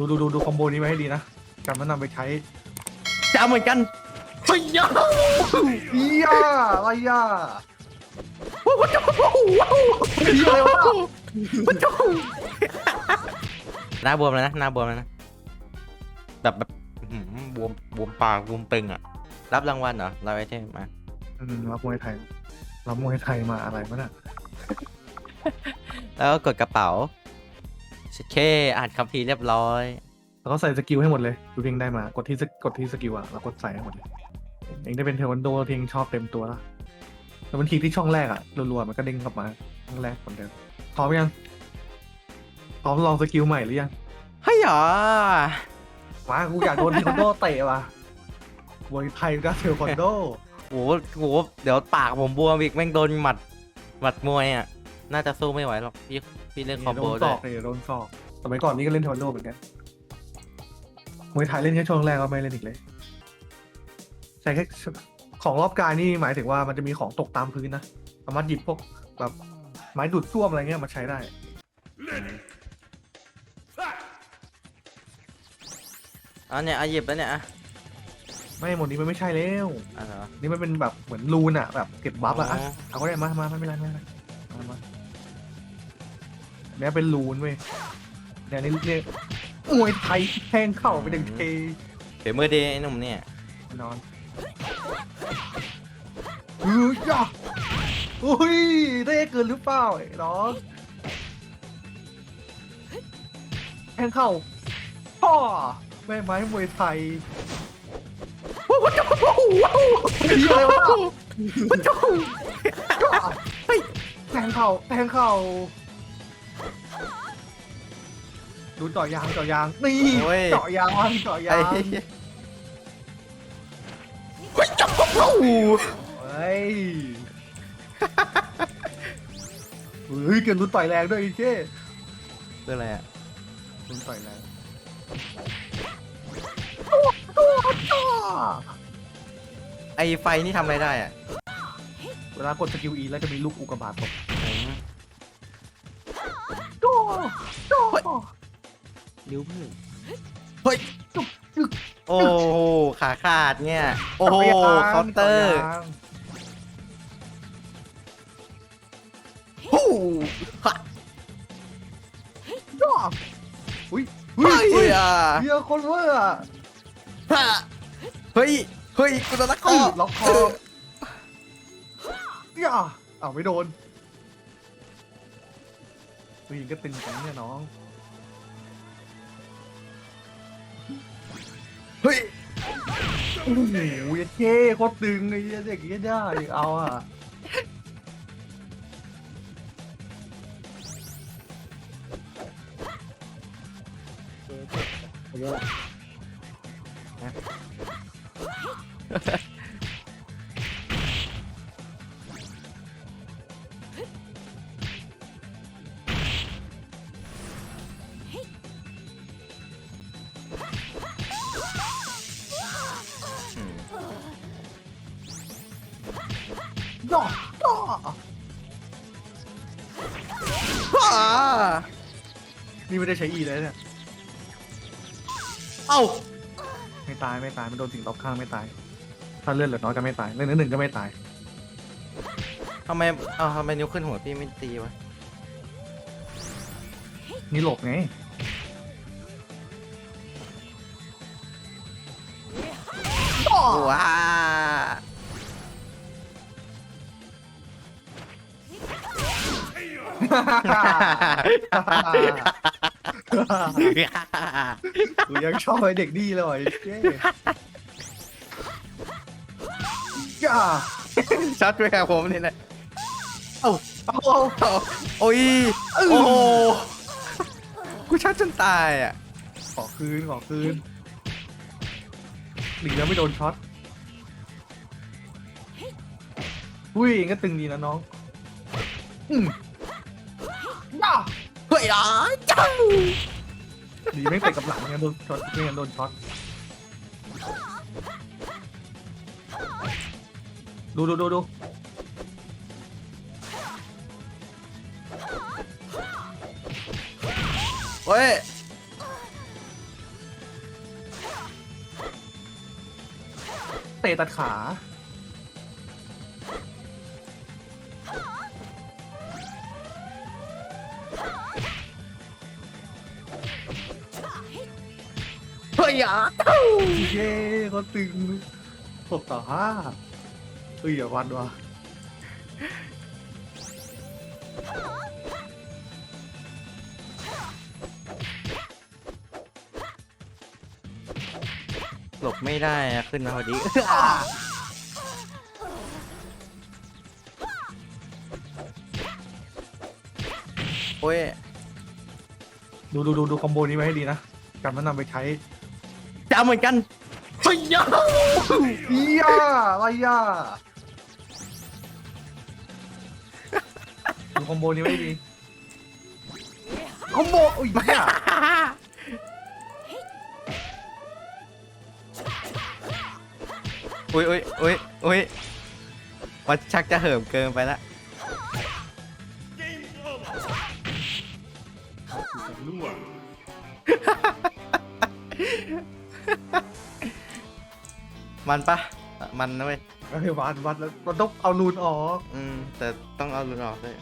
ดูดูดูดูคอมโบนี้ไว้ให้ดีนะจำแนะนำไปใช้จะเอาเหมือนกันเฮ้ยยาเฮียอะไรยาเฮียอะไรวะหน้าบวมแล้วนะหน้าบวมแล้วนะแบบแบบอื้อหือบวมบวมปากบวมตึงอะรับรางวัลเหรอรับไอเทมมาอืมรับมวยไทยรับมวยไทยมาอะไรวะน่ะแล้วก็กดกระเป๋าโอ เคอ่านคัมภีร์เรียบร้อย แล้วก็ใส่สกิลให้หมดเลยดูเทงได้มากดที่สกดที่สกิลอะแล้วกดใส่ให้หมดเลยเองได้เป็นเทควันโดเทงชอบเต็มตัวแล้วแล้วมันทีที่ช่องแรกอะรัวๆมันก็เด้งกลับมาช่องแรกเหมือนเดิมพร้อมยังพร้อมลองสกิลใหม่หรือยังเฮ้ยหรอมากูอยากโดนเทควันโดเตะว่ะมวยไทยก็เทควันโดโหโหเดี๋ยวปากผมบวมอีกแม่งโดนหมัดหมัดมวยอะ น่าจะสู้ไม่ไหวหรอกพี่ พี่เล่นคอมโดโบนศด้วอยกเลยโดนศอกสมัยก่อนนี้ก็เล่นเทควันโดเหมือนกันมวยไทยเล่นแค่ช่วงแรกก็ไม่เล่นอีกเลยใช่แค่ของรอบกายนี่หมายถึงว่ามันจะมีของตกตามพื้นนะสามารถหยิบพวกแบบไม้ดูดซ่วมอะไรเงี้ยมาใช้ได้อะเนี่ยอะหยิบแล้วเนี่ยอะไม่หมดนี้มันไม่ใช่แล้วอะเหรอนี่มันเป็นแบบเหมือนรูนอะแบบเก็บบัฟอะอะอ๋อเอาก็ได้มามาไม่เป็นไรไม่เป็นไรมามา เนี่ยเป็นรูนเว้ยเนี่ยนี่เนี่ยมวยไทยแทงเข่าไปดึงเทเดี๋ยวมือดีไอ้หนุ่มเนี่ย นอนเฮ้ยย่าอุ้ยได้เกินหรือเปล่าไอ้น้องแทงเข่าพ่อแม่ไม้มวยไทยว้าวว้าวว้าวว้าวเฮ้ยอะไรวะเฮ้ยแทงเข่าแทงเข่า ดูเจาะยางเจาะยางนี่โอ้ย เจาะยางเจาะยาไอ้งเหี้ยเฮ้ยจับกระเป๋าเฮ้ยเฮ้ยเกินรุ่นต่อยแรงด้วยไอ้เจ้เรื่องอะไรอะรุ่นต่อยแรงตัวตัวตัวไอ้ไฟนี่ทำอะไรได้อะเวลากดสกิลอีแล้วจะมีลูกอุกกาบาตตกอืมตัว ตัวนิ้วมือเฮ้ยจุกจึกโอ้โหขาขาดเนี่ย โอ้โหเคาน์เตอร์ฮู้ฮะย่าอุ้ยเฮ้ยเฮ้ยอะเฮียคนเวอร์อะฮะเฮ้ยเฮ้ยกูโดนตะคเอออล็อกคออย่าอ้าวไม่โดนผู้หญิงก็ตึงจังเนี่ยน้อง เฮ้ยโอ้โหยเท่โคตรตึงไอ้เหี้ยเด็กเหี้ยได้เอาอะย่า ย่าอ่านี่ไม่ได้ใช้อีเลยเนี่ย เอ้า ไม่ตายไม่ตายมันโดนสิ่งรอบข้างไม่ตาย ถ้าเลือดเหลือน้อยก็ไม่ตายเลือดนิดหนึ่งก็ไม่ตาย ทำไมเอ้าทำไมนิ้วขึ้นหัวพี่ไม่ตีวะนี่หลบไง ว้า กูยังชอบไอ้เด็กดีเลยเจ๊ย่าชัดด้วยครับผมนี่แหละเอ้าเอาเอาเอ้าโอ้ยโอ้โหกูชัดจนตายอะขอคืนขอคืนดีแล้วไม่โดนช็อตอุ้ยก็ตึงดีนะน้อง อืม เฮ้ยจ้าดีไม่ใส่กับหลังไม่งั้นโดนช็อตไม่งั้นโดนช็อตดูดูดูดูเฮ้ยเตะตัดขา ยอะเย้เขาตึงหกต่อห้าเฮ้ยอย่าวันว่ะหลบไม่ได้อะขึ้นมาพอดี โอ้ย ดูดูดูดูคอมโบนี้ไว้ให้ดีนะจำแนะนำไปใช้ จะเอาเหมือนกันเฮ้ยยาเฮียอะไรย่าดูคอมโบนี้ไว้ให้ดีคอมโบอุ้ยเฮียอุ้ยอุ้ยอุ้ยอุ้ยมันชักจะเหิมเกินไปละ มันปะมันนะเว้ย เฮ้ยวัดวัดแล้วเราต้องเอารูนออก อืม แต่ต้องเอาลูนออกด้วย